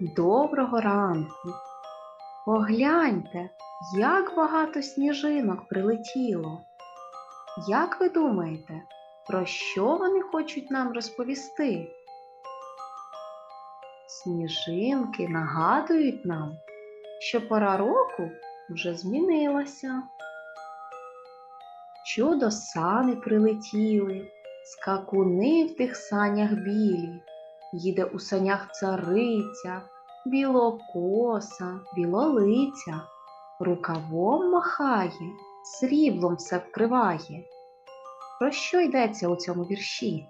Доброго ранку. Погляньте, як багато сніжинок прилетіло. Як ви думаєте, про що вони хочуть нам розповісти? Сніжинки нагадують нам, що пора року вже змінилася. Чудо сани прилетіли, скакуни в тих санях білі, їде у санях цариця, білокоса, білолиця, рукавом махає, сріблом все вкриває. Про що йдеться у цьому вірші?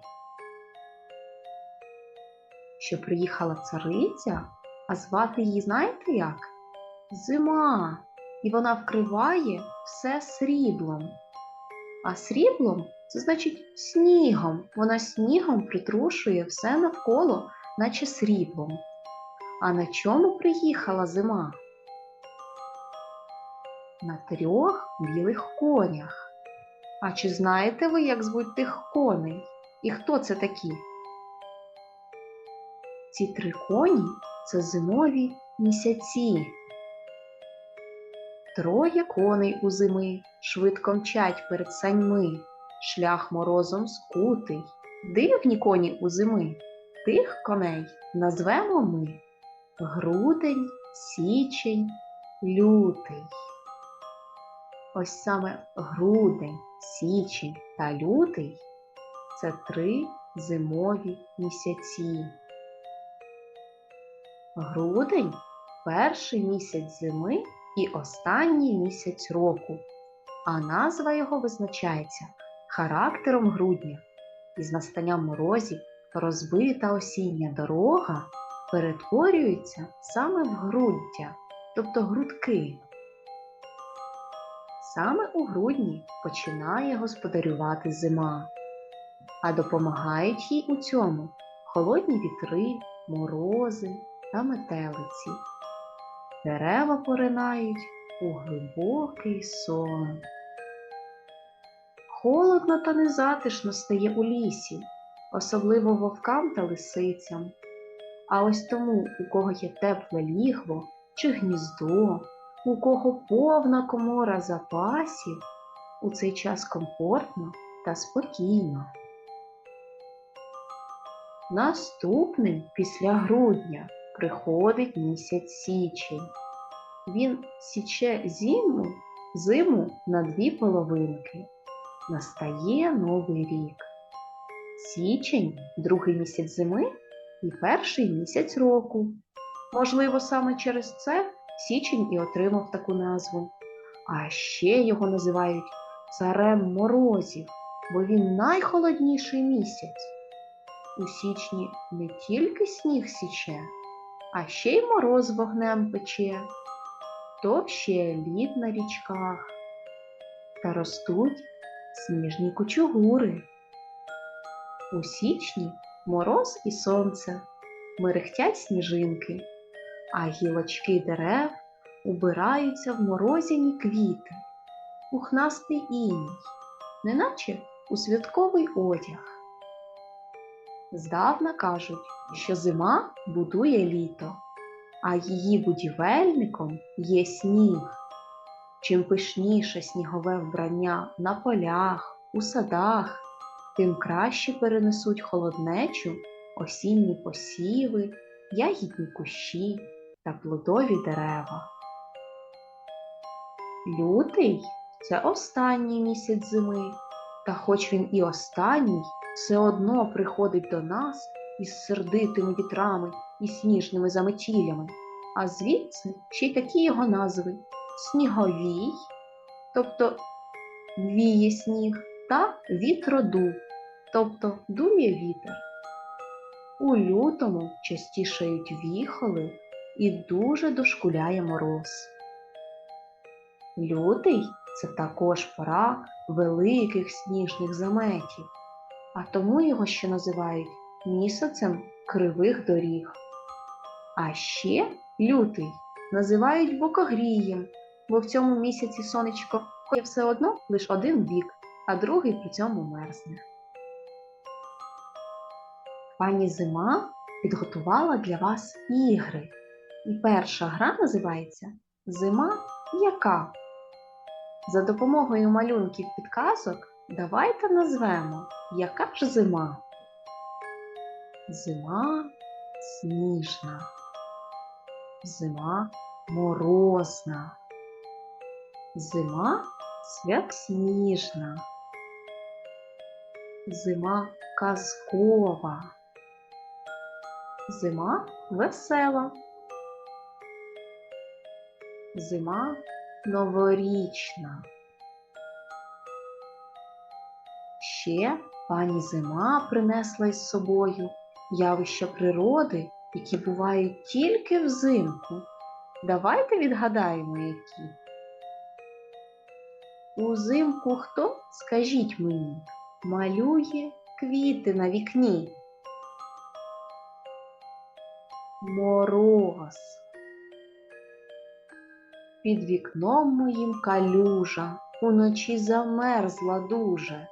Що приїхала цариця, а звати її знаєте як? Зима, і вона вкриває все сріблом. А сріблом це значить снігом. Вона снігом притрушує все навколо, наче сріблом. А на чому приїхала зима? На трьох білих конях. А чи знаєте ви, як звуть тих коней? І хто це такі? Ці три коні це зимові місяці. Троє коней у зими швидко мчать перед саньми, шлях морозом скутий. Дивні коні у зими. Тих коней назвемо ми грудень, січень, лютий. Ось саме грудень, січень та лютий це три зимові місяці. Грудень перший місяць зими і останній місяць року, а назва його визначається характером грудня. Із настанням морозів розбита осіння дорога перетворюється саме в груддя, тобто грудки. Саме у грудні починає господарювати зима, а допомагають їй у цьому холодні вітри, морози та метелиці. Дерева поринають у глибокий сон. Холодно та незатишно стає у лісі, особливо вовкам та лисицям. А ось тому, у кого є тепле лігво чи гніздо, у кого повна комора запасів, у цей час комфортно та спокійно. Наступним після грудня приходить місяць січень. Він січе зиму, зиму на дві половинки. Настає новий рік. Січень другий місяць зими і перший місяць року. Можливо, саме через це січень і отримав таку назву. А ще його називають царем морозів, бо він найхолодніший місяць. У січні не тільки сніг січе, а ще й мороз вогнем пече, то ще лід на річках та ростуть сніжні кучугури. У січні мороз і сонце, мерехтять сніжинки, а гілочки дерев убираються в морозяні квіти, пухнастий іній, неначе у святковий одяг. Здавна кажуть, що зима будує літо, а її будівельником є сніг. Чим пишніше снігове вбрання на полях, у садах, тим краще перенесуть холоднечу осінні посіви, ягідні кущі та плодові дерева. Лютий це останній місяць зими, та хоч він і останній, все одно приходить до нас із сердитими вітрами і сніжними заметілями, а звідси ще й такі його назви сніговій, тобто віє сніг, та вітродув, тобто дує вітер. У лютому частішають віхоли і дуже дошкуляє мороз. Лютий це також пора великих сніжних заметів, а тому його ще називають місяцем кривих доріг. А ще лютий називають бокогрієм, бо в цьому місяці сонечко є все одно лише один бік, а другий при цьому мерзне. Пані зима підготувала для вас ігри. І перша гра називається Зима яка? За допомогою малюнків підказок давайте назвемо, яка ж зима. Зима сніжна, зима морозна, зима святсніжна, зима казкова, зима весела, зима новорічна. Ще пані зима принесла із собою явища природи, які бувають тільки взимку. Давайте відгадаємо, які. Узимку хто, скажіть мені, малює квіти на вікні? Мороз. Під вікном моїм калюжа, уночі замерзла дуже,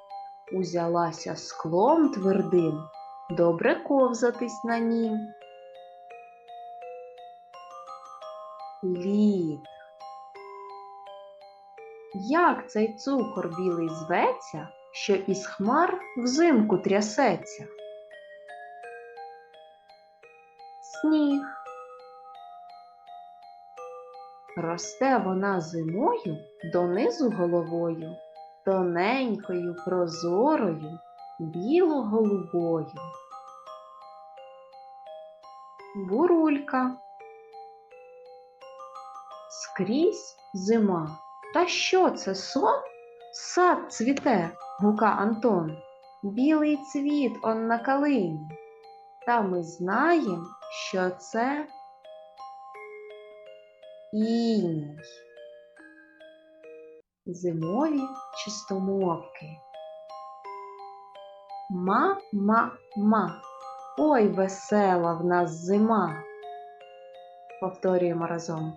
узялася склом твердим, добре ковзатись на нім. Лід. Як цей цукор білий зветься, що із хмар взимку трясеться? Сніг. Росте вона зимою донизу головою, тоненькою, прозорою, біло-голубою. Бурулька. Скрізь зима. Та що це сон? Сад цвіте, гука Антон. Білий цвіт он на калині. Та ми знаємо, що це іній. Зимові чистомовки. Ма-ма-ма. Ой, весела в нас зима. Повторюємо разом.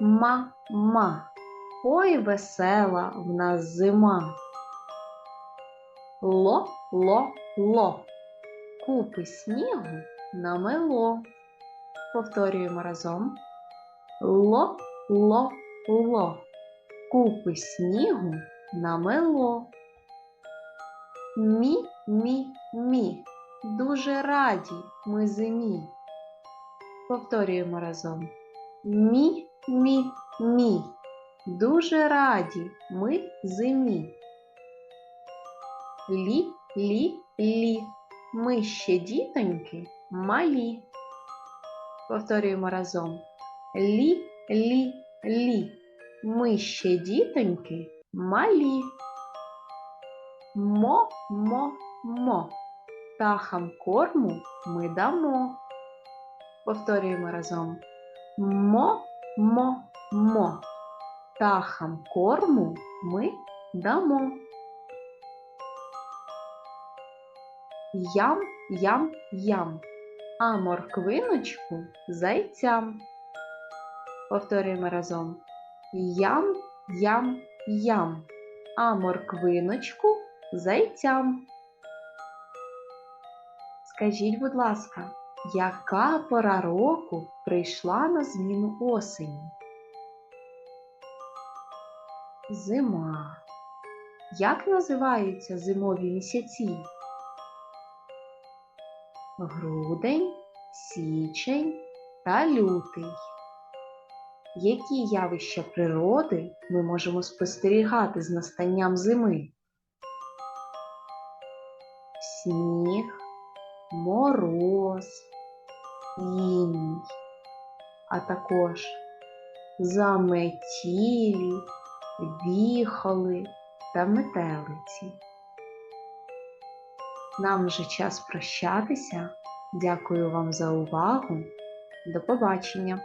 Ма-ма-ма. Ой, весела в нас зима. Ло-ло-ло. Купи снігу намело. Повторюємо разом. Ло-ло-ло. Купи снігу намело. Мі-мі-мі. Дуже раді ми зимі. Повторюємо разом. Мі-мі-мі. Дуже раді ми зимі. Лі-лі-лі. Ми ще дітоньки малі. Повторюємо разом. Лі-лі-лі. Ми ще дітоньки малі. Мо-мо-мо. Птахам корму ми дамо. Повторюємо разом. Мо-мо-мо. Птахам корму ми дамо. Ям, ям, ям. А морквиночку зайцям. Повторюємо разом. Ям, ям, ям. А морквиночку зайцям. Скажіть, будь ласка, яка пора року прийшла на зміну осені? Зима. Як називаються зимові місяці? Грудень, січень та лютий. Які явища природи ми можемо спостерігати з настанням зими? Сніг, мороз, іній, а також заметілі, віхоли та метелиці. Нам вже час прощатися. Дякую вам за увагу. До побачення!